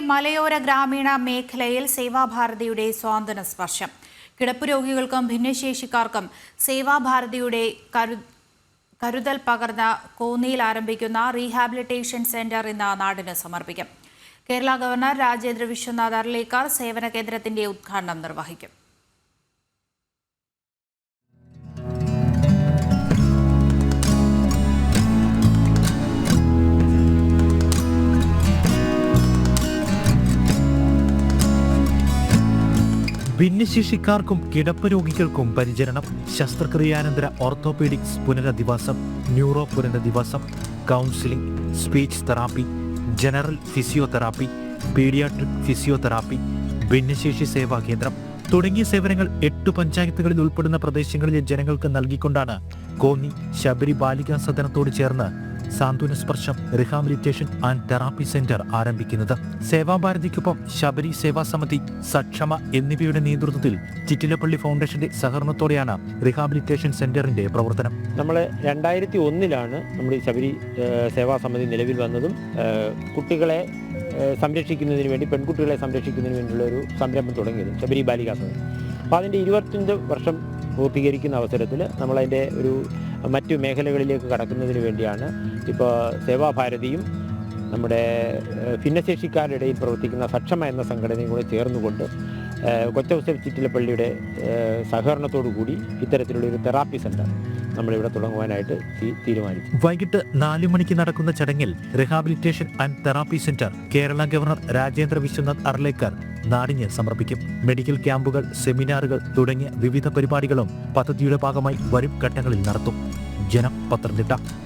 മലയോര ഗ്രാമീണ മേഖലയിൽ സേവാഭാരതിയുടെ സ്വാന്തന സ്പർശം. കിടപ്പ് രോഗികൾക്കും ഭിന്നശേഷിക്കാർക്കും സേവാഭാരതിയുടെ കരു കരുതൽ പകർന്ന കോന്നിയിൽ ആരംഭിക്കുന്ന റീഹാബിലിറ്റേഷൻ സെന്റർ ഇന്ന് നാടിന് സമർപ്പിക്കും. കേരള ഗവർണർ രാജേന്ദ്ര വിശ്വനാഥ് അർലേക്കർ സേവന കേന്ദ്രത്തിന്റെ ഉദ്ഘാടനം നിർവഹിക്കും. ഭിന്നശേഷിക്കാർക്കും കിടപ്പ് രോഗികൾക്കും പരിചരണം. ശസ്ത്രക്രിയാനന്തര ഓർത്തോപീഡിക്സ് പുനരധിവാസം ന്യൂറോ പുനരധിവാസം counselling speech therapy general physiotherapy paediatric physiotherapy ഭിന്നശേഷി സേവാ കേന്ദ്രം തുടങ്ങിയ സേവനങ്ങൾ എട്ട് പഞ്ചായത്തുകളിൽ ഉൾപ്പെടുന്ന പ്രദേശങ്ങളിലെ ജനങ്ങൾക്ക് നൽകിക്കൊണ്ടാണ് കോന്നി ശബരി ബാലികാ സദനത്തോട് ചേർന്ന് സാന്ത്വന സ്പർശം റിഹാബിലിറ്റേഷൻ ആൻഡ് തെറാപ്പി സെന്റർ ആരംഭിക്കുന്നത്. സേവാഭാരതിക്കൊപ്പം ശബരി സേവാ സമിതി സക്ഷമ എന്നിവയുടെ നേതൃത്വത്തിൽ ചിറ്റിലപ്പള്ളി ഫൗണ്ടേഷന്റെ സഹകരണത്തോടെയാണ് റിഹാബിലിറ്റേഷൻ സെന്ററിന്റെ പ്രവർത്തനം. നമ്മൾ രണ്ടായിരത്തി ഒന്നിലാണ് നമ്മൾ ഈ ശബരി സേവാ സമിതി നിലവിൽ വന്നതും. കുട്ടികളെ സംരക്ഷിക്കുന്നതിന് വേണ്ടി പെൺകുട്ടികളെ സംരക്ഷിക്കുന്നതിന് വേണ്ടിയുള്ള ഒരു സംരംഭം തുടങ്ങിയത് ശബരി ബാലികാ സമിതി. അപ്പോൾ അതിന്റെ ഇരുപത്തഞ്ച് വർഷം പൂർത്തീകരിക്കുന്ന അവസരത്തിൽ നമ്മളതിന്റെ ഒരു മറ്റു മേഖലകളിലേക്ക് കടക്കുന്നതിന് വേണ്ടിയാണ്. ഇപ്പോൾ സേവാഭാരതിയും നമ്മുടെ ഭിന്നശേഷിക്കാരുടെ ഇടയിൽ പ്രവർത്തിക്കുന്ന സക്ഷമ എന്ന സംഘടനയും കൂടെ ചേർന്നുകൊണ്ട് കൊച്ചൗസഫ് ചിറ്റിലപ്പള്ളിയുടെ സഹകരണത്തോടു കൂടി ഇത്തരത്തിലുള്ള ഒരു തെറാപ്പി സെന്റർ നമ്മളിവിടെ തുടങ്ങുവാനായിട്ട് തീരുമാനിച്ചു. വൈകിട്ട് നാലു മണിക്ക് നടക്കുന്ന ചടങ്ങിൽ rehabilitation and therapy centre Kerala governor Rajendra Vishwanath Arlekar നാടിന് സമർപ്പിക്കും. മെഡിക്കൽ ക്യാമ്പുകൾ സെമിനാറുകൾ തുടങ്ങിയ വിവിധ പരിപാടികളും പദ്ധതിയുടെ ഭാഗമായി വരും ഘട്ടങ്ങളിൽ നടത്തും. ജനം പത്തനംതിട്ട.